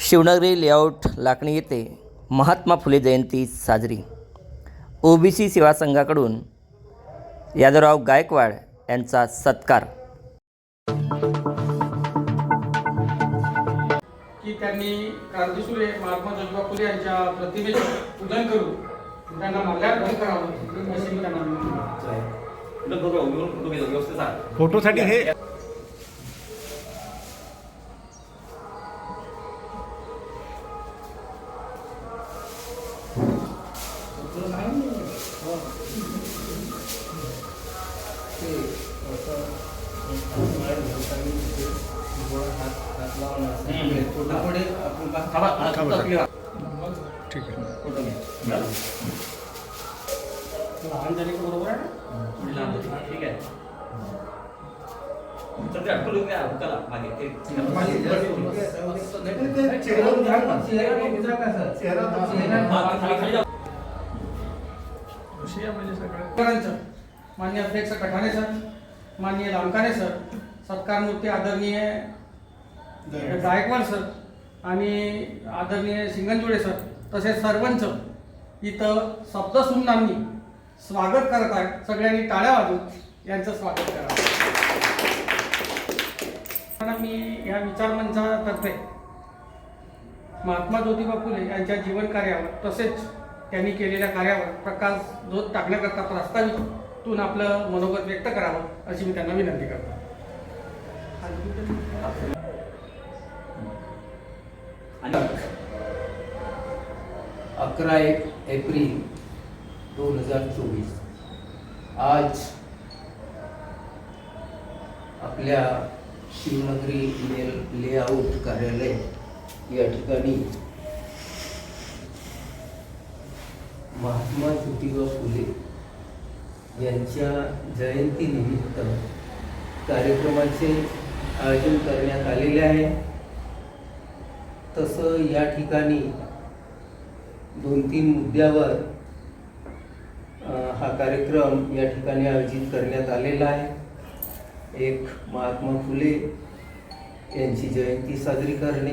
शिवनगरी layout Lakhani येथे महात्मा फुले जयंती साजरी. OBC सेवा संघाकडून यादवराव गायकवाड यांचा सत्कार. की त्यांनी क्रांतीसूर्य महात्मा ज्योतिबा फुले यांच्या प्रतिमेचे पूजन करून त्यांना माल्यार्पण करावं. अशी मी त्यांना विनंती करतो. फोटोसाठी हे खाली खाली जा. सगळ्यांचं माननीय अध्यक्ष कठाणे सर. माननीय लांकाने सर. सत्कार मूर्ती आदरणीय गायकवाड सर. आणि आदरणीय सिंगनजुडे सर तसेच सर्वांचं इथं सप्तसुमनांनी स्वागत करत आहे सगळ्यांनी टाळ्या वाजून यांचं स्वागत करा. मी या विचारमंचातर्फे महात्मा ज्योतिबा फुले यांच्या जीवन कार्यावर तसेच त्यांनी केलेल्या कार्यावर प्रकाश झोत टाकण्याकरता प्रस्तावितून आपलं मनोगत व्यक्त करावं अशी मी त्यांना विनंती करतो. अकरा एक एप्रिल दोन हजार चोवीस. आज आपल्या शिवनगरी मेल लेआउट कार्यालय या ठिकाणी महात्मा ज्योतिबा फुले यांच्या जयंतीनिमित्त कार्यक्रमाचे आयोजन करण्यात आलेले आहे. तसं या ठिकाणी दोन तीन मुद्द्यावर हा कार्यक्रम या ठिकाणी आयोजित करण्यात आलेला आहे. एक महात्मा फुले यांची जयंती साजरी करणे.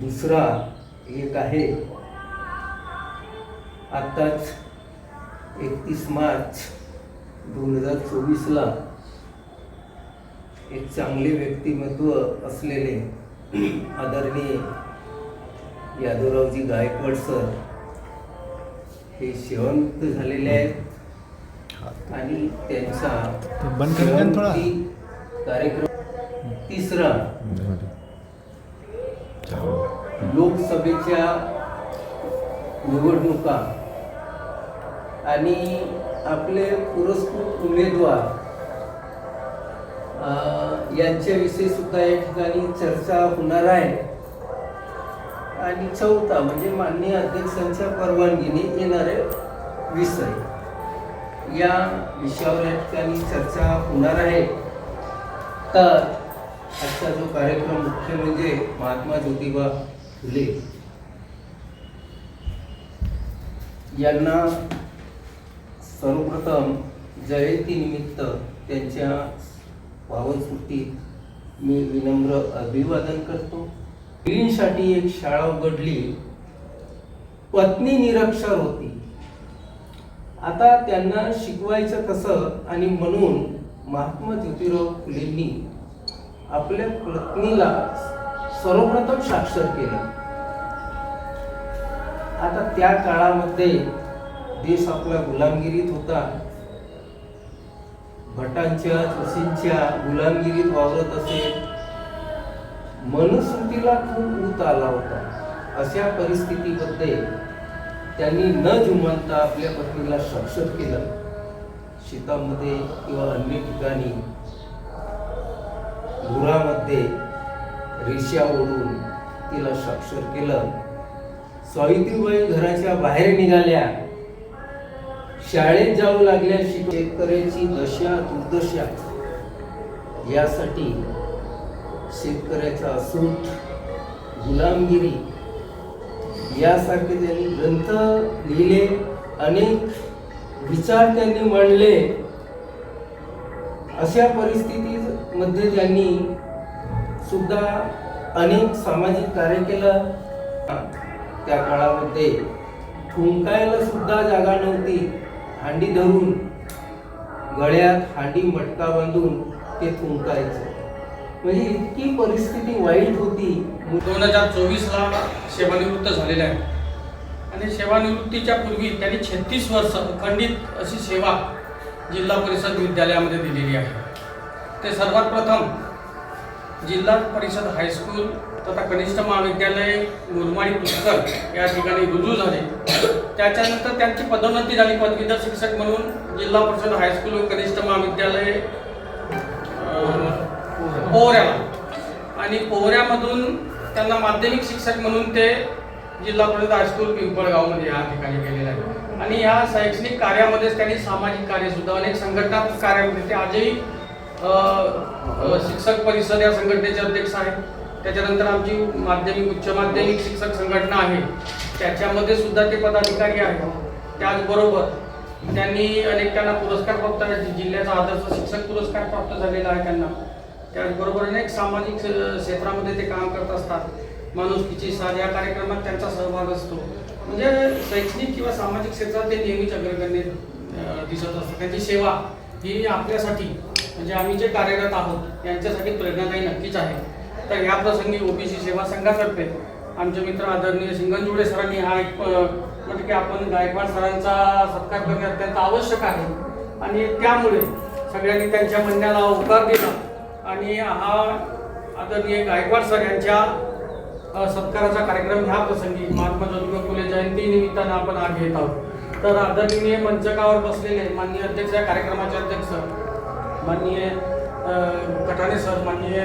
दुसरा एक आहे आत्ताच एकतीस मार्च दोन हजार चोवीसला एक चांगले व्यक्तिमत्व असलेले आदरणीय यादवरावजी गायकवाड सर हे सेवानिवृत्त झालेले आहेत. आणि त्यांचा कार्यक्रम तिसरा लोकसभेच्या निवडणुका आणि आपले पुरस्कृत उमेदवार यांच्याविषयी सुद्धा या ठिकाणी चर्चा होणार आहे. आणि चौथा म्हणजे माननीय अध्यक्षांच्या परवानगीने येणारे विषय. या विषयावर या ठिकाणी चर्चा होणार आहे. तर आजचा जो कार्यक्रम मुख्य म्हणजे महात्मा ज्योतिबा फुले यांना सर्वप्रथम जयंतीनिमित्त त्यांच्या पावन मी विनम्र अभिवादन करतो. मुलींसाठी एक शाळा उघडली. पत्नी निरक्षर होती. आता त्यांना शिकवायचं कसं आणि म्हणून महात्मा ज्योतिराव फुलेंनी आपल्या पत्नीला सर्वप्रथम साक्षर केलं. आता त्या काळामध्ये देश आपला गुलामगिरीत होता. भटांच्या जोशींच्या गुलामगिरीत वावरत असेल. मनुस्मृतीला खूप ऊत आला होता. अशा परिस्थितीमध्ये त्यांनी न जुमानता आपल्या पत्नीला साक्षर केलं. शेतामध्ये किंवा अन्य ठिकाणी धुरामध्ये रेषा ओढून तिला साक्षर केलं. सावित्रीबाई घराच्या बाहेर निघाल्या. शाळेत जाऊ लागल्या. शेतकऱ्याची दशा दुर्दशा यासाठी शेतकऱ्याचा असूट गुलामगिरी यासारखे त्यांनी ग्रंथ लिहिले अनेक विचार त्यांनी मांडले. अशा परिस्थितीमध्ये त्यांनी सुद्धा अनेक सामाजिक कार्य केलं. त्या काळामध्ये थुंकायला सुद्धा जागा नव्हती. हांडी धरून गळ्यात हांडी मटका बांधून ते थुंकायचं म्हणजे इतकी परिस्थिती वाईट होती. दोन हजार चोवीसला सेवानिवृत्त झालेले आहे आणि सेवानिवृत्तीच्या पूर्वी त्यांनी छत्तीस वर्ष अखंडित अशी सेवा जिल्हा परिषद विद्यालयामध्ये दिलेली आहे. ते सर्वात प्रथम जिल्हा परिषद हायस्कूल तथा कनिष्ठ महाविद्यालय मुरमाडी पुष्कर या ठिकाणी रुजू झाले. त्याच्यानंतर त्यांची पदोन्नती झाली. पदवीधर शिक्षक म्हणून जिल्हा परिषद हायस्कूल व कनिष्ठ महाविद्यालय पोहऱ्याला आणि पोहऱ्यामधून त्यांना माध्यमिक शिक्षक म्हणून ते जिल्हा परिषद हायस्कूल पिंपळगावमध्ये म्हणजे या ठिकाणी गेलेले आहे. आणि या शैक्षणिक कार्यामध्येच त्यांनी सामाजिक कार्य सुद्धा अनेक संघटनात्मक कार्यामध्ये म्हणजे ते आजही शिक्षक परिषद या संघटनेचे अध्यक्ष आहेत. त्याच्यानंतर आमची माध्यमिक उच्च माध्यमिक शिक्षक संघटना आहे. त्याच्यामध्ये सुद्धा ते पदाधिकारी आहेत. त्याचबरोबर त्यांनी अनेक त्यांना पुरस्कार प्राप्त जिल्ह्याचा आदर्श शिक्षक पुरस्कार प्राप्त झालेला आहे त्यांना. त्याचबरोबर अनेक सामाजिक क्षेत्रामध्ये ते काम करत असतात. माणुसकीची साध या कार्यक्रमात त्यांचा सहभाग असतो. म्हणजे शैक्षणिक किंवा सामाजिक क्षेत्रात ते नेहमीच अग्रगण्य दिसत असतात. त्यांची सेवा ही आपल्यासाठी म्हणजे आम्ही जे कार्यरत आहोत यांच्यासाठी प्रेरणादायी नक्कीच आहे. तर या प्रसंगी ओबीसी सेवा संघातर्फे आमचे मित्र आदरणीय सिंगनजुडे सरांनी हा एक म्हणजे की आपण गायकवाड सरांचा सत्कार करणे अत्यंत आवश्यक आहे. आणि त्यामुळे सगळ्यांनी त्यांच्या म्हणण्याला होकार दिला. आणि हा आदरणीय गायकवाड सर यांच्या सत्काराचा कार्यक्रम ह्या प्रसंगी महात्मा ज्योतिबा फुले जयंती निमित्तानं आपण हा घेत आहोत. तर आदरणीय मंचकावर बसलेले माननीय अध्यक्ष या कार्यक्रमाचे अध्यक्ष माननीय कटाणे सर माननीय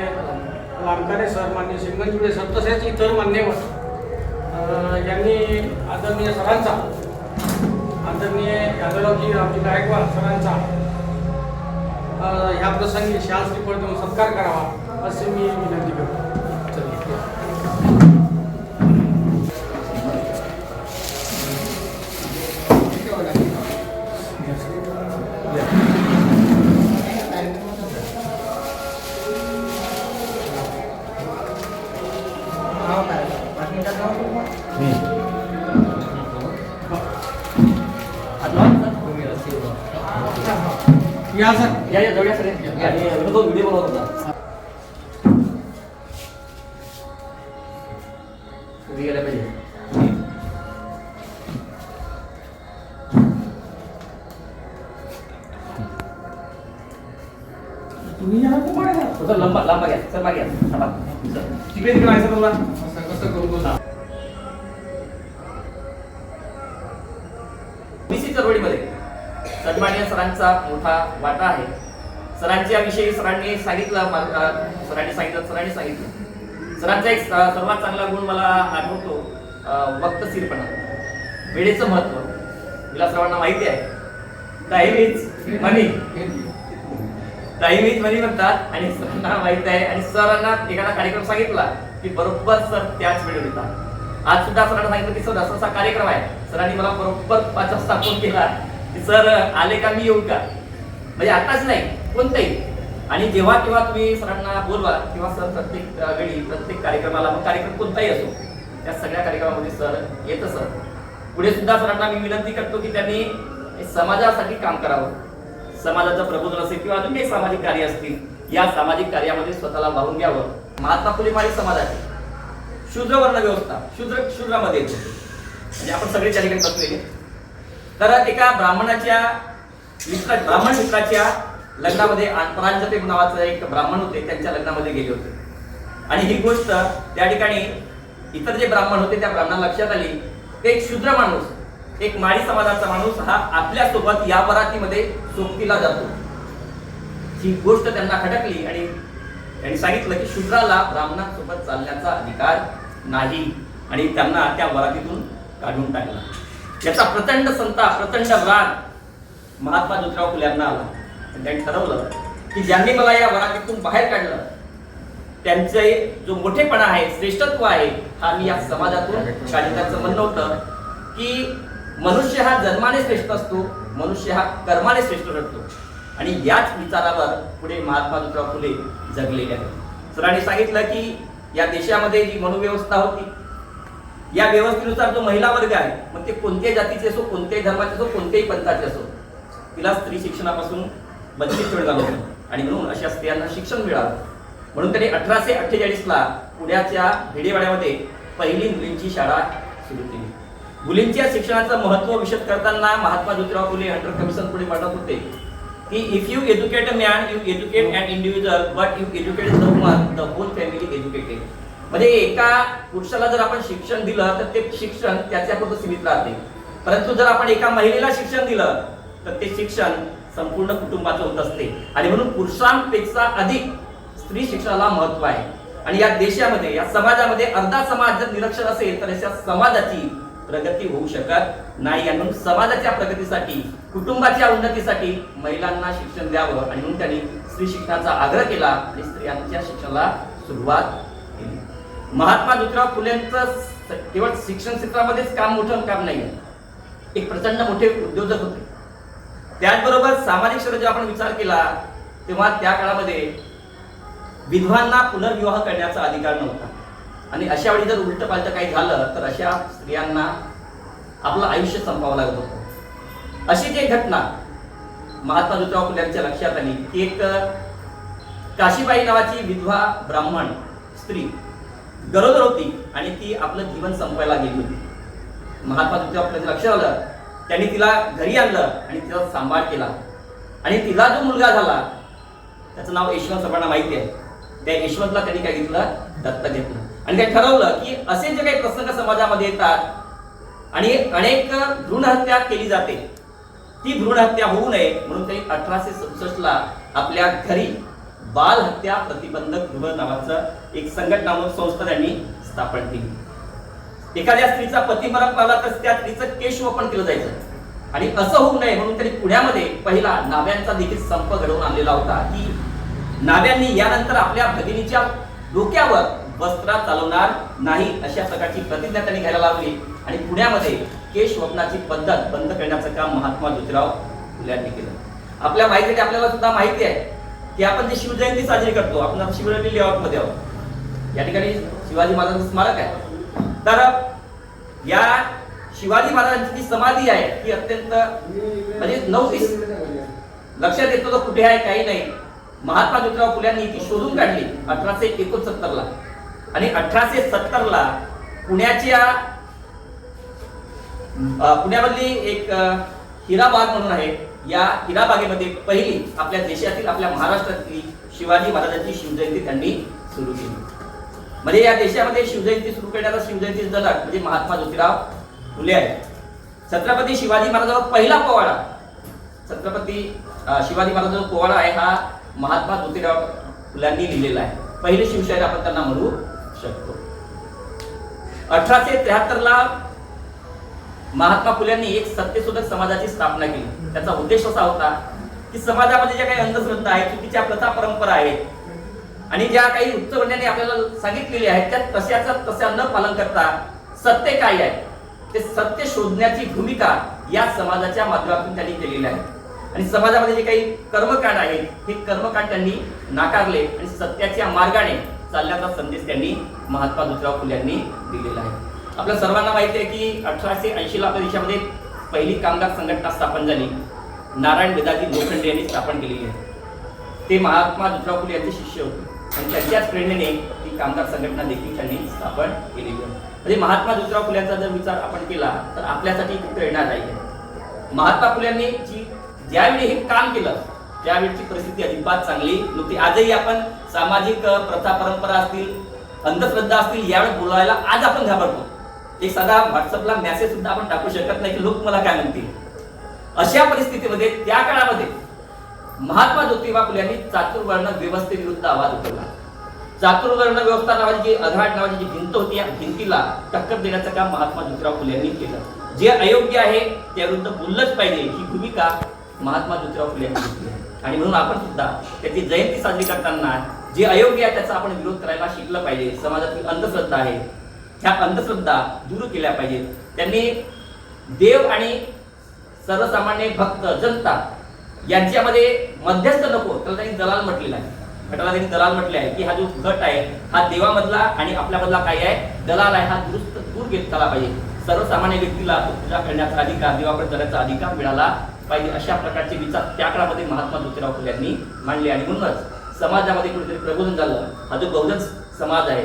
लांकारे सर माननीय शिंगणजुडे सर तसेच इतर मान्यवर यांनी आदरणीय सरांचा आदरणीय यादवरावजी रामजी गायकवाड सरांचा ह्या प्रसंगी शाल श्रीफळ देऊन सत्कार करावा। असे मी विनंती करतो या सर या या जवळ सर आणि दोन व्हिडिओ बनवत होता सरांनी सांगितलं सरांनी सांगितलं सरांनी सांगितलं. सरांचा एक सर्वात चांगला गुण मला आठवतो वक्तशीरपणा. वेळेचं महत्त्व. तिला सर्वांना माहिती आहे. Time is money time is money म्हणतात आणि सरांना माहीत आहे. आणि सरांना एखादा कार्यक्रम सांगितला की बरोबर सर त्याच वेळेवर येतात आज सुद्धा सरांना सांगितलं की सर असा असा कार्यक्रम आहे. सरांनी मला बरोबर पाच वाजता फोन केला की सर आले का मी येऊ का? म्हणजे आताच नाही कोणतंही. आणि जेव्हा केव्हा तुम्ही सरांना बोलवा किंवा सर प्रत्येक वेळी प्रत्येक कार्यक्रमाला मग कार्यक्रम कोणताही असो त्या सगळ्या कार्यक्रमामध्ये सर येतं सर. पुढे सुद्धा सरांना मी विनंती करतो की त्यांनी समाजासाठी काम करावं. समाजाचं प्रबोधन असेल किंवा अजून काही सामाजिक कार्य असतील या सामाजिक कार्यामध्ये स्वतःला वाहून घ्यावं. महात्मा फुले माळी समाजाचे. शूद्र वर्ण व्यवस्था शूद्र शूद्रामध्ये येतो. म्हणजे आपण सगळे त्या ठिकाणी बसलेले. तर एका ब्राह्मणाच्या मित्रा ब्राह्मण मित्राच्या लग्नामध्ये परांजपे नावाचं एक ब्राह्मण होते त्यांच्या लग्नामध्ये गेले होते. आणि ही गोष्ट त्या ठिकाणी इतर जे ब्राह्मण होते त्या ब्राह्मणाला लक्षात आली ते एक शूद्र माणूस एक माळी समाजाचा माणूस हा आपल्यासोबत या वरातीमध्ये सोबतीला जातो. ही गोष्ट त्यांना खटकली आणि त्यांनी सांगितलं की शूद्राला ब्राह्मणासोबत चालण्याचा अधिकार नाही. आणि त्यांना त्या वरातीतून काढून टाकला. याचा प्रचंड संताप प्रचंड राग महात्मा ज्योतिराव फुले यांना आला. त्यांनी ठरवलं की ज्यांनी मला या वरातीतून बाहेर काढलं त्यांचे जो मोठेपणा आहे श्रेष्ठत्व आहे हा मी या समाजातून काढून म्हणणं होतं की मनुष्य हा जन्माने श्रेष्ठ असतो मनुष्य हा कर्माने श्रेष्ठ ठरतो. आणि याच विचारावर पुढे महात्मा ज्योतिराव फुले जगलेले आहेत. सरांनी सांगितलं की या देशामध्ये जी मनोव्यवस्था होती या व्यवस्थेनुसार जो महिला वर्ग आहे मग ते कोणत्याही जातीचे असो कोणत्याही धर्माचे असो कोणत्याही पंथाचे असो तिला स्त्री शिक्षणापासून वंचित वेळ झालं आणि म्हणून अशा स्त्रियांना शिक्षण मिळालं. म्हणून त्यांनी अठराशे अठ्ठेचाळीसला पुण्याच्या भिडेवाड्यामध्ये पहिली मुलींची शाळा सुरू केली. मुलींच्या शिक्षणाचं महत्त्व विशद करताना महात्मा ज्योतिराव फुले हंटर कमिशन पुढे मांडत होते. की if you educate a man you educate and individual but you educate the woman the whole family educated म्हणजे एका पुरुषाला जर आपण शिक्षण दिलं तर ते शिक्षण त्याच्यापुरतं सीमित राहते. परंतु जर आपण एका महिलेला शिक्षण दिलं तर ते शिक्षण संपूर्ण कुटुंबाचं होत असते. आणि म्हणून पुरुषांपेक्षा अधिक स्त्री शिक्षणाला महत्त्व आहे. आणि या देशामध्ये या समाजामध्ये अर्धा समाज जर निरक्षर असेल तर अशा समाजाची प्रगती होऊ शकत नाही. आणि म्हणून समाजाच्या प्रगतीसाठी कुटुंबाच्या उन्नतीसाठी महिलांना शिक्षण द्यावं. आणि म्हणून त्यांनी स्त्री शिक्षणाचा आग्रह केला आणि स्त्रियांच्या शिक्षणाला सुरुवात केली. महात्मा ज्योतिराव फुलेंचं केवळ शिक्षण क्षेत्रामध्येच काम मोठं काम नाही एक प्रचंड मोठे उद्योजक होते. त्याचबरोबर सामाजिक क्षेत्राचा जेव्हा आपण विचार केला तेव्हा त्या काळामध्ये विधवांना पुनर्विवाह करण्याचा अधिकार नव्हता. आणि अशा वेळी जर उलट पालट काही झालं तर अशा स्त्रियांना आपलं आयुष्य संपावं लागत होतं. अशीच एक घटना महात्मा ज्योतिराव फुल्यांच्या लक्षात आली की एक काशीबाई नावाची विधवा ब्राह्मण स्त्री गरोदर होती आणि ती आपलं जीवन संपवायला गेली होती. महात्मा ज्योतिराव फुल्यांच्या लक्षात आलं त्यांनी तिला घरी आणलं आणि तिचा सांभाळ केला. आणि तिला जो मुलगा झाला त्याचं नाव यशवंत सर्वांना माहिती आहे. त्या यशवंतला त्यांनी काय घेतलं? दत्तक घेतलं. आणि ते ठरवलं की असे जे काही प्रसंग समाजामध्ये येतात आणि अनेक भ्रूणहत्या केली जाते ती भ्रूणहत्या होऊ नये म्हणून त्यांनी अठराशे सदुसष्टला आपल्या घरी बालहत्या प्रतिबंधक गृह नावाचं एक संघटना म्हणून संस्था त्यांनी स्थापन केली. एखाद्या स्त्रीचा पती मरण पावला तर त्या स्त्रीचं केशवपन केलं जायचं. आणि असं होऊ नये म्हणून त्यांनी पुण्यामध्ये पहिला नाव्यांचा देखील संप घडवून आणलेला होता. की नाव्यांनी यानंतर आपल्या भगिनीच्या डोक्यावर वस्त्र चालवणार नाही अशा प्रकारची प्रतिज्ञा त्यांनी घ्यायला लावली. आणि पुण्यामध्ये केश वपनाची पद्धत बंद करण्याचं काम महात्मा ज्योतिराव फुले यांनी केलं. आपल्या माहितीसाठी आपल्याला सुद्धा माहिती आहे की आपण जी शिवजयंती साजरी करतो आपण शिवजयंती लेआउटमध्ये आहोत. या ठिकाणी शिवाजी महाराजांचं स्मारक आहे. तर या शिवाजी महाराजांची जी समाधी आहे ती अत्यंत म्हणजे नवतीस लक्षात येतो तो कुठे आहे काही नाही. महात्मा ज्योतिराव फुल्यांनी ती शोधून काढली अठराशे एकोणसत्तर ला आणि अठराशे सत्तर ला पुण्याच्या पुण्यामधली एक हिराबाग म्हणून आहे. या हिराबागेमध्ये पहिली आपल्या देशातील आपल्या महाराष्ट्रातली शिवाजी महाराजांची शिवजयंती त्यांनी सुरू केली. म्हणजे या देशामध्ये शिवजयंती सुरू करण्याचा शिवजयंती जनक म्हणजे महात्मा ज्योतिराव फुले आहे छत्रपती शिवाजी महाराजांचा पहिला पोवाडा. छत्रपती शिवाजी महाराजांचा पोवाडा आहे हा महात्मा ज्योतिराव फुल्यांनी लिहिलेला आहे. पहिले शिवशाहीर आपण त्यांना म्हणू शकतो. अठराशे त्र्याहत्तर ला महात्मा फुल्यांनी एक सत्यशोधक समाजाची स्थापना केली. त्याचा उद्देश असा होता की समाजामध्ये ज्या काही अंधश्रद्धा आहेत चुकीच्या प्रथा परंपरा आहेत आणि ज्या काही उच्चवर्ण्याने आपल्याला सांगितलेले आहेत त्या तशाचा तशा न पालन करता सत्य काय आहे ते सत्य शोधण्याची भूमिका या समाजाच्या माध्यमातून त्यांनी केलेली आहे. आणि समाजामध्ये जे काही कर्मकांड आहेत हे कर्मकांड त्यांनी नाकारले आणि सत्याच्या मार्गाने चालण्याचा संदेश त्यांनी महात्मा ज्योतिराव फुले यांनी दिलेला आहे. आपल्या सर्वांना माहिती आहे की अठराशे ऐंशी ला आपल्या देशामध्ये पहिली कामगार संघटना स्थापन झाली. नारायण वेदाजी लोखंडे यांनी स्थापन केलेली आहे. ते महात्मा ज्योतिराव फुले यांचे शिष्य होते. आणि त्यांच्याच प्रेरणेने ती कामगार संघटना देखील त्यांनी स्थापन केलेली आहे. म्हणजे महात्मा ज्योतिराव फुल्यांचा जर विचार आपण केला तर आपल्यासाठी खूप प्रेरणादायी आहे. महात्मा फुल्यांनी जी ज्यावेळी हे काम केलं त्यावेळीची परिस्थिती अजिबात चांगली नव्हती. आजही आपण सामाजिक प्रथा परंपरा असतील अंधश्रद्धा असतील यावेळी बोलायला आज आपण घाबरतो. एक साधा व्हॉट्सअपला मेसेज सुद्धा आपण टाकू शकत नाही की लोक मला काय म्हणतील. अशा परिस्थितीमध्ये त्या काळामध्ये महात्मा ज्योतिबा फुले यांनी चातुर्वर्ण व्यवस्थेविरुद्ध आवाज उठवला. चातुर्वर्ण व्यवस्था नावाची जी अघाट नावाची जी भिंत होती या भिंतीला टक्कर देण्याचं काम महात्मा ज्योतिराव फुले यांनी केलं. जे अयोग्य आहे त्याविरुद्ध बोललंच पाहिजे ही भूमिका महात्मा ज्योतिराव फुले यांनी घेतली आणि म्हणून आपण सुद्धा त्याची जयंती साजरी करताना जे अयोग्य आहे त्याचा आपण विरोध करायला शिकलं पाहिजे. समाजातील अंधश्रद्धा आहे ह्या अंधश्रद्धा दूर केल्या पाहिजेत. त्यांनी देव आणि सर्वसामान्य भक्त जनता यांच्यामध्ये मध्यस्थ नको तर त्यांनी दलाल म्हटलेलं आहे. गटाला त्यांनी दलाल म्हटले आहे की हा जो गट आहे हा देवामधला आणि आपल्यामधला काय आहे दलाल आहे हा दुरुस्त दूर घेत झाला पाहिजे. सर्वसामान्य व्यक्तीला पूजा करण्याचा अधिकार देवाकडे जाण्याचा अधिकार मिळाला पाहिजे अशा प्रकारचे विचार त्या काळामध्ये महात्मा ज्योतिराव फुले यांनी मांडले. आणि म्हणूनच समाजामध्ये कुठेतरी प्रबोधन झालं. हा जो बहुजन समाज आहे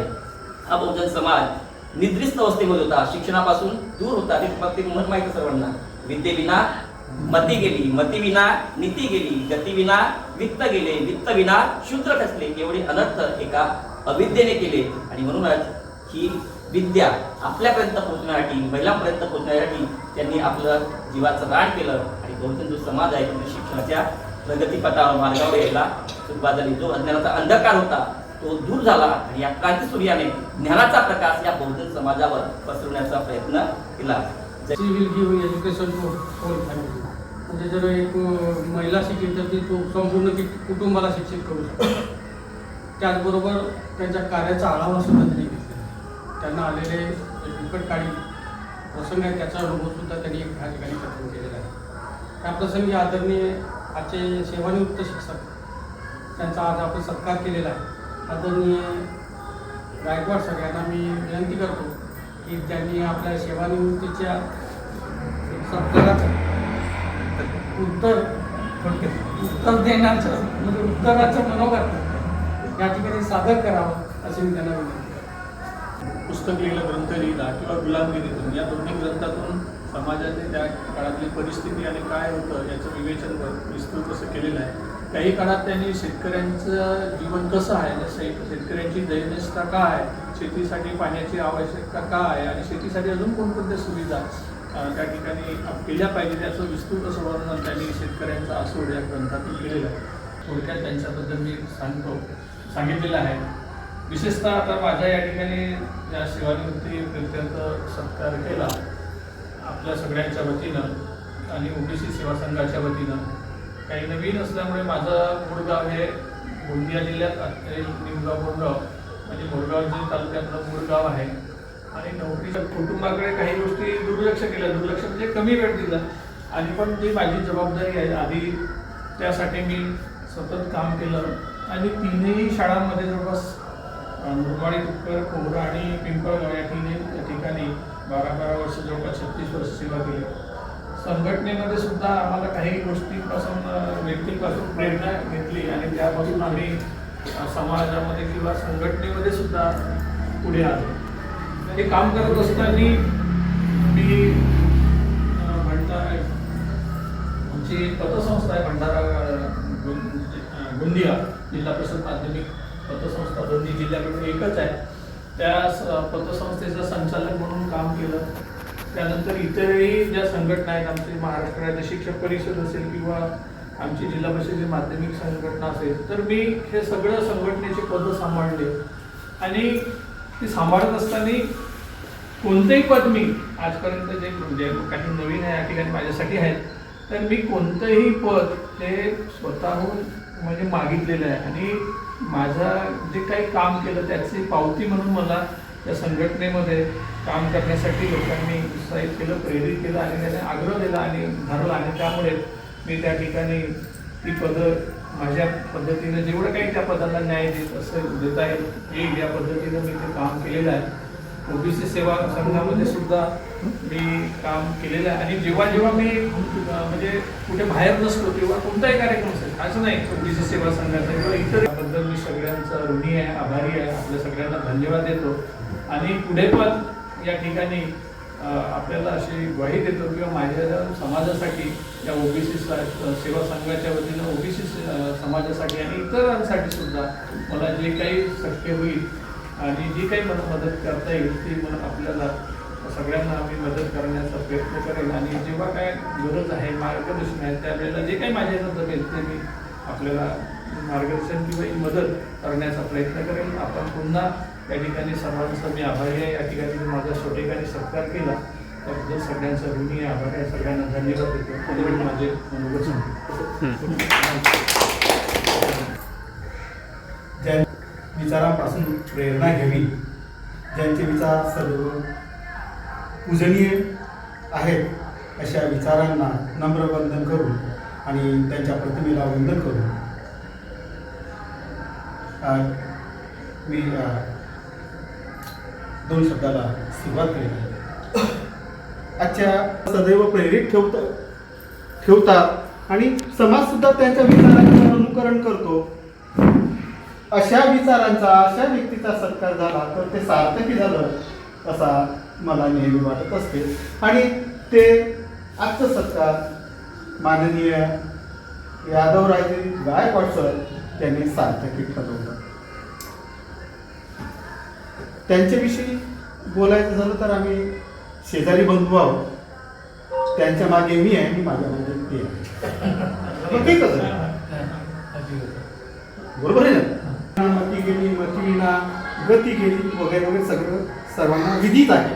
हा बहुजन समाज निद्रिस्त अवस्थेमध्ये होता. शिक्षणापासून दूर होता. ते ते म्हणत माहिती सर्वांना. विद्येविना मती गेली मती विना नीती गेली गती विना वित्त गेले वित्त विना शूद्र खचले एवढे अनर्थ एका अविद्येने केले. आणि म्हणूनच ही विद्या आपल्यापर्यंत पोहोचण्यासाठी महिलांपर्यंत पोहोचण्यासाठी त्यांनी आपलं जीवाचं राण केलं. आणि बहुतेक जो समाज आहे त्यांनी शिक्षणाच्या प्रगतीपथावर मार्गावर यायला सुरुवात झाली. जो अज्ञानाचा अंधकार होता तो दूर झाला. आणि या क्रांती सूर्याने ज्ञानाचा प्रकाश या बहुजन समाजावर पसरवण्याचा प्रयत्न केला. म्हणजे जर एक महिला शिकली तर ती तो संपूर्ण कि- कुटुंबाला शिक्षित करू शकते. त्याचबरोबर त्यांच्या कार्याचा आढावा सुद्धा त्यांनी घेतलेला त्यांना आलेले जे प्रसंग आहे त्याचा अनुभव सुद्धा त्यांनी ह्या ठिकाणी कथन केलेला आहे. त्या प्रसंगी आदरणीय आजचे सेवानिवृत्त शिक्षक त्यांचा आज आपण सत्कार केलेला आहे. आदरणीय गायकवाड सर यांना मी विनंती करतो की त्यांनी आपल्या सेवानिवृत्तीच्या सत्काराचा उत्तर उत्तर देण्याचं म्हणजे उत्तराचं मनोगत या ठिकाणी सादर करावं असे मी त्यांना विनंती पुस्तक लिहिलं ग्रंथ लिहिला किंवा गुलामगिरीतून या दोन्ही ग्रंथातून समाजाचे त्या काळातली परिस्थिती आणि काय होतं याचं विवेचन विस्तृत असं केलेलं आहे. काही काळात त्यांनी शेतकऱ्यांचं जीवन कसं आहे शे- शेतकऱ्यांची दैनसता काय आहे शेतीसाठी पाण्याची आवश्यकता काय आहे आणि शेतीसाठी अजून कोणकोणत्या सुविधा त्या ठिकाणी आप- केल्या पाहिजे त्याचं विस्तृत असं वर्णन त्यांनी शेतकऱ्यांचा आसूड या ग्रंथातून केलेलं आहे. थोडक्यात त्यांच्याबद्दल मी सांगतो सांगितलेलं आहे. विशेषतः आता माझ्या या ठिकाणी ज्या सेवानिवृत्ती अत्यंत सत्कार केला आपल्या सगळ्यांच्या वतीनं आणि ओबीसी सेवा संघाच्या वतीनं काही नवीन असल्यामुळे माझं मूळगाव हे गोंदिया जिल्ह्यात निमगाव बोरगाव म्हणजे मोरगाव जे तालुक्यातलं मूळगाव आहे आणि नोकरीच्या कुटुंबाकडे काही गोष्टी दुर्लक्ष केल्या दुर्लक्ष म्हणजे कमी वेळ दिला. आणि पण जी माझी जबाबदारी आहे आधी त्यासाठी मी सतत काम केलं. आणि तीनही शाळांमध्ये जवळपास मुरबाडी तुपकर कोहरा आणि पिंपळगाव या तिन्ही ठिकाणी बारा बारा वर्ष जवळपास छत्तीस वर्ष सेवा केली. संघटनेमध्ये सुद्धा आम्हाला काही गोष्टींपासून व्यक्तीपासून प्रेरणा घेतली आणि त्यापासून आम्ही समाजामध्ये किंवा संघटनेमध्ये सुद्धा पुढे आलो. हे काम करत असताना मी अं, भंडारा आमची पतसंस्था आहे भंडारा गोंदिया जिल्हा परिषद माध्यमिक पतसंस्था दोन्ही जिल्ह्याकडून एकच आहे. त्या पतसंस्थेचं संचालक म्हणून काम केलं. त्यानंतर इतरही ज्या संघटना आहेत आमची महाराष्ट्र राज्य शिक्षक परिषद असेल किंवा आमची जिल्हा परिषदेची माध्यमिक संघटना असेल तर मी हे सगळं संघटनेचे पदं सांभाळले. आणि ती सांभाळत असताना कोणतेही पद मी आजपर्यंत जे जे काही नवीन आहे या ठिकाणी माझ्यासाठी आहेत तर मी कोणतंही पद ते स्वतःहून म्हणजे मागितलेलं आहे. आणि माझं जे काही काम केलं त्याची पावती म्हणून मला त्या संघटनेमध्ये काम करण्यासाठी लोकांनी उत्साहित केलं प्रेरित केलं आणि त्याने आग्रह दिला आणि धरला. आणि त्यामुळे मी त्या ठिकाणी ती पदं माझ्या पद्धतीनं जेवढं काही त्या पदाला न्याय देत असं देता येईल या पद्धतीनं मी ते काम केलेलं आहे. ओबीसी सेवा संघामध्ये सुद्धा मी काम केलेलं आहे. आणि जेव्हा जेव्हा मी म्हणजे कुठे बाहेर नसतो तेव्हा कोणताही कार्यक्रम असेल असं नाही. ओबीसी सेवा संघाचा किंवा इतरबद्दल मी सगळ्यांचा ऋणी आहे आभारी आहे. आपल्या सगळ्यांना धन्यवाद देतो. आणि पुढे पण या ठिकाणी आपल्याला अशी ग्वाही देतो किंवा माझ्या समाजासाठी या ओबीसी सेवा संघाच्या वतीनं ओबीसी समाजासाठी आणि इतरांसाठी सुद्धा मला जे काही शक्य होईल आणि जी काही मला मदत करता येईल ती मला आपल्याला सगळ्यांना आम्ही मदत करण्याचा प्रयत्न करेन आणि जेव्हा काय गरज आहे मार्गदर्शन आहे त्यावेळेला जे काही माझ्या जमेल ते मी आपल्याला मार्गदर्शन किंवा मदत करण्याचा प्रयत्न करेन आपण पुन्हा या ठिकाणी सर्वांचं मी आभारी आहे. या ठिकाणी मी माझा छोटेखानी सत्कार केला. त्याबद्दल सगळ्यांचा ऋणी आभार आहे. सगळ्यांना धन्यवाद देतो. माझे मनोगत सांगतो ज्या विचारांपासून प्रेरणा घ्यावी ज्यांचे विचार सर्व पूजनीय आहेत अशा विचारांना नम्र वंदन करून आणि त्यांच्या प्रतिमेला वंदन करून. मी दोन शब्दाला सुरुवात केली. आहे. आजच्या सदैव प्रेरित ठेवत ठेवतात आणि समाज सुद्धा त्यांच्या विचारांचं अनुकरण करतो. अशा विचारांचा अशा व्यक्तीचा सत्कार झाला तर ते सार्थकी झालं असा मला नेहमी वाटत असते. आणि ते आजचं सत्कार माननीय यादवराजे गायकवाड सर त्यांनी सार्थकी ठरवलं. त्यांच्याविषयी बोलायचं झालं तर आम्ही शेजारी बंधू आहोत. त्यांच्या मागे मी आहे आणि माझ्या मागे ते आहे. बरोबर. आहे ना? मती गेली मतीविना गती गेली वगैरे वगैरे सगळं सर्वांना विदित आहे.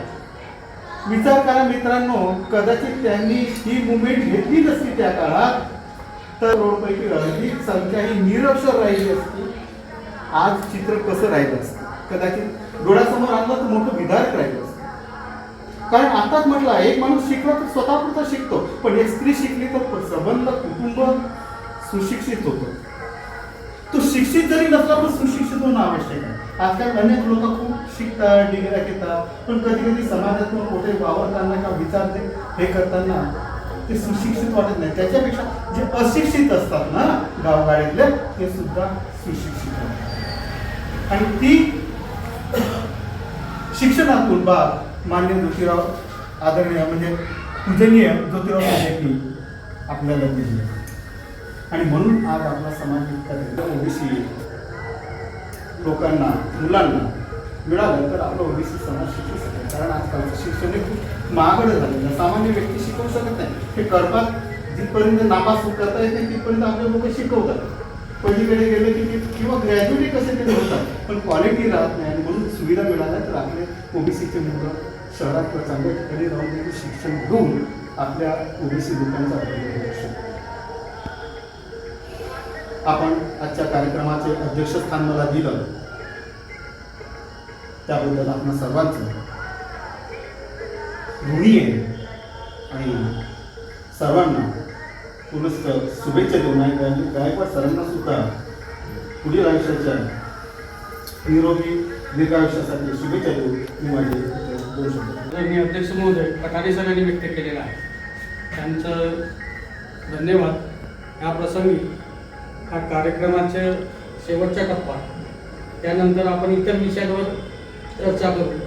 विचार करा मित्रांनो कदाचित त्यांनी ही मुवमेंट घेतली नसती त्या काळात तर रोडपैकी अधिक संख्या ही निरक्षर राहिली असती. आज चित्र कसं राहिलं असतं? कदाचित डोळ्यासमोर आणलं तर मोठं विधारक राहिलं असतं. कारण आताच म्हटलं एक माणूस शिकला तर स्वतःपुरता शिकतो. पण एक स्त्री शिकली तर संबंध कुटुंब सुशिक्षित होतो. तो शिक्षित जरी नसला पण सुशिक्षित होणं आवश्यक आहे. आजकाल अनेक लोक खूप शिकतात डिग्र्या घेतात पण कधी कधी समाजातून कुठे वावरताना किंवा विचार ते हे करताना ते सुशिक्षित वाटत नाही. त्याच्यापेक्षा जे अशिक्षित असतात ना गावगाड्यातले ते सुद्धा सुशिक्षित होतात. आणि ती शिक्षणातून बा मान्य ज्योतिराव आदरणीय म्हणजे पूजनीय ज्योतिराव यांनी आपल्याला दिली. आणि म्हणून आज आपला समाज इतका ओबीसी लोकांना मुलांना मिळालं तर आपलं ओबीसी समाज शिकू शकेल कारण आजकालचं शिक्षण हे खूप महागडं झालेलं सामान्य व्यक्ती शिकवू शकत नाही. हे करतात जिथपर्यंत नापास करता येते तिथपर्यंत आपले लोक शिकवतात. पलीकडे गेले की ते किंवा ग्रॅज्युएट कसे ते होतात. पण क्वालिटी राहत नाही आणि म्हणून सुविधा मिळाल्या तर आपले ओबीसीचे मुलं शहरात किंवा चांगल्या ठिकाणी राहून देखील शिक्षण घेऊन आपल्या ओबीसी लोकांचा अभ्यास आपण आजच्या कार्यक्रमाचे अध्यक्षस्थान मला दिलं. त्याबद्दल आपण सर्वांचं ऋणी आहे. आणि सर्वांना पुनश्च शुभेच्छा देऊन आहे गाय- गायकवाड सरांना सुद्धा पुढील आयुष्याच्या निरोगी दीर्घायुष्यासाठी शुभेच्छा देऊन मी माझे दोन शब्द अध्यक्ष महोदय पठारे सरांनी व्यक्त केलेला आहे. त्यांचं धन्यवाद. या प्रसंगी हा कार्यक्रमाच्या शेवटचा टप्पा. त्यानंतर आपण इतर विषयांवर चर्चा करू.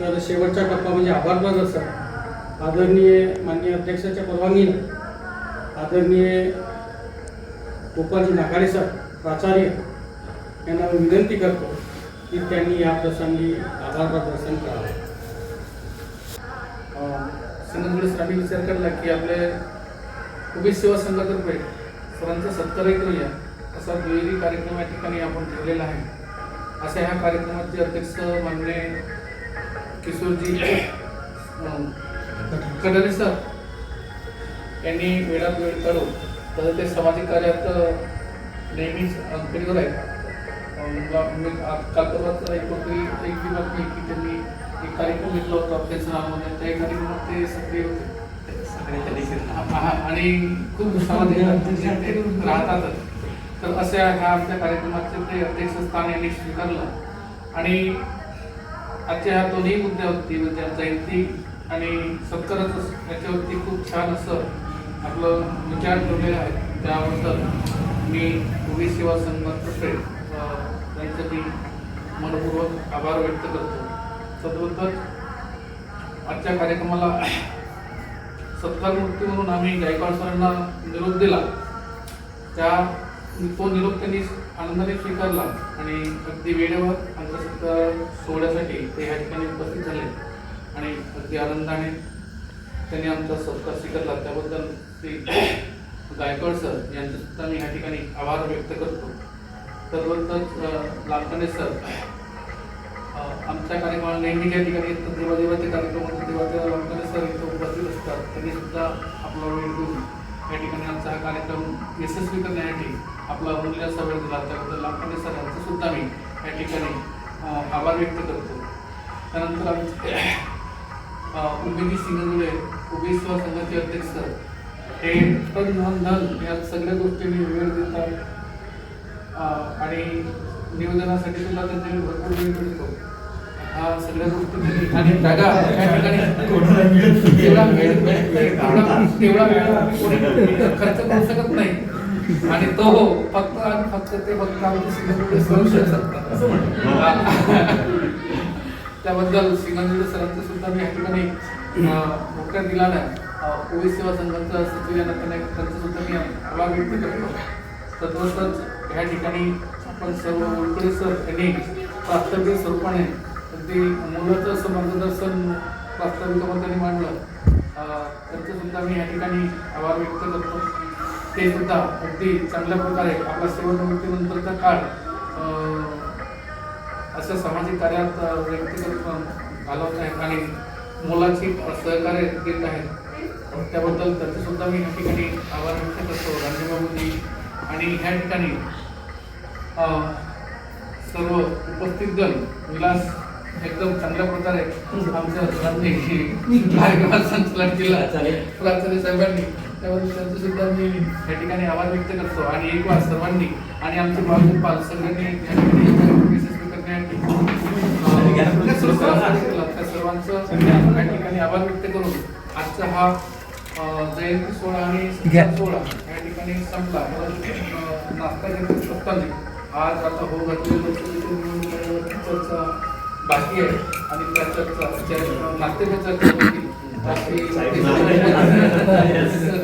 तर शेवटचा टप्पा म्हणजे आभार प्रदर्शन आदरणीय माननीय अध्यक्षाच्या परवानगीनं आदरणीय गोपालजी नाकारे सर प्राचार्य यांना मी विनंती करतो की त्यांनी या प्रसंगी आभार प्रदर्शन करावं. सिंधुदुर्ग सरांनी विचार केला की आपले उमेश सेवा संघातर्फे सरांचा सत्कारही करूया असा दुहेरी कार्यक्रम या ठिकाणी आपण ठेवलेला आहे. अशा ह्या कार्यक्रमाचे अध्यक्ष माननीय किशोरजी अं, सर यांनी वेळात वेळ काढून तसं ते सामाजिक कार्यात नेहमीच अंतरीवर आहेत. काल परवाच एक होती एक बातमी की त्यांनी एक कार्यक्रम घेतला होता अभ्यासनामध्ये त्या कार्यक्रमात ते सक्रिय होते. हा- हा- आणि खूप राहतातच. तर अशा ह्या आमच्या कार्यक्रमाचे ते अध्यक्षस्थान यांनी स्वीकारलं. आणि आजच्या ह्या दोन्ही मुद्द्यावरती म्हणजे जयंती आणि सत्काराचं याच्यावरती खूप छान असं आपलं विचार ठेवलेला आहे त्याबद्दल मी उभी सेवा संघातर्फे अं, त्यांचं मी मनपूर्वक आभार व्यक्त करतो. तद्बद्दल आजच्या कार्यक्रमाला सत्कार मूर्ती म्हणून आम्ही गायकवाड सरांना निरोप दिला. त्या तो निरोप त्यांनी आनंदाने स्वीकारला आणि अगदी वेळेवर आमचा सत्कार सोहळ्यासाठी ते ह्या ठिकाणी उपस्थित झाले. आणि अगदी आनंदाने त्यांनी आमचा सत्कार स्वीकारला. त्याबद्दल श्री गायकवाड सर यांचे सुद्धा मी ह्या ठिकाणी आभार व्यक्त करतो. तद्बद्दल लालकाने सर आमच्या कार्यक्रमाला नेहमी ज्या ठिकाणी येतात. देवा कार्यक्रम होतात तेव्हा त्या लालकाने सर इथं उपस्थित असतात. त्यांनी सुद्धा आपला वेळ देऊन या ठिकाणी आमचा हा कार्यक्रम यशस्वी करण्यासाठी आपला अमूल्य असा वेळ दिला. त्याबद्दल लालकाने सर यांचं सुद्धा मी या ठिकाणी आभार व्यक्त करतो. त्यानंतर आमचे उमेदी सिंगजुळे उमेद संघाचे अध्यक्ष हे तन धन या सगळ्या गोष्टींनी वेळ देतात. आणि नियोजनासाठी सुद्धा त्यांनी भरपूर वेळ मिळतो हा सगळ्या गोष्टी आणि जागा या ठिकाणी तेवढा वेळ तेवढा वेळ खर्च करू शकत नाही. आणि तो फक्त आणि फक्त ते फक्त आमचे करू शकतात. त्याबद्दल श्रीमंत सरांचं सुद्धा मी या ठिकाणी मोठ्या दिलाने पोलीस सेवा संघाचं सचिव या नात्याने त्यांचं सुद्धा मी आभार व्यक्त करतो तद्वतच ह्या ठिकाणी आपण सर्व उलकडे सर यांनी प्रास्ताविक स्वरूपाने अगदी मुलाचं असं मार्गदर्शन प्रास्ताविकामध्ये त्यांनी मांडलं. त्यांचंसुद्धा त्यांचं सुद्धा मी या ठिकाणी आभार व्यक्त करतो. ते सुद्धा अगदी चांगल्या प्रकारे आपला सेवानिवृत्तीनंतरचा काळ अशा सामाजिक कार्यात व्यक्तिगत घालवत आहेत आणि मुलाची सहकार्य देत आहेत. त्याबद्दल त्याचे सुद्धा मी या ठिकाणी आभार व्यक्त करतो. राजूबाबूजी आणि ह्या ठिकाणी सर्व उपस्थित जण विलास एकदम चांगल्या प्रकारे आमच्या संचालन केलं. प्राचार्य साहेबांनी त्याबद्दल त्यांचं सुद्धा मी या ठिकाणी आभार व्यक्त करतो. आणि एक वार सर्वांनी आणि आमचे बाळगोपाल सगळ्यांनी या ठिकाणी हे सर्वांचं या ठिकाणी आभार व्यक्त करून आजचा हा जयंती सोहळा आणि सोहळा या ठिकाणी संपला. नाश्ता आज आता हो चर्चा बाकी आहे. आणि त्या चर्चा नाट्याच्या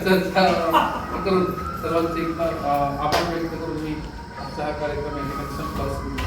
चर्चा करून सर्वांचे आपण व्यक्त करून मी आमचा हा कार्यक्रम या ठिकाणी संपला.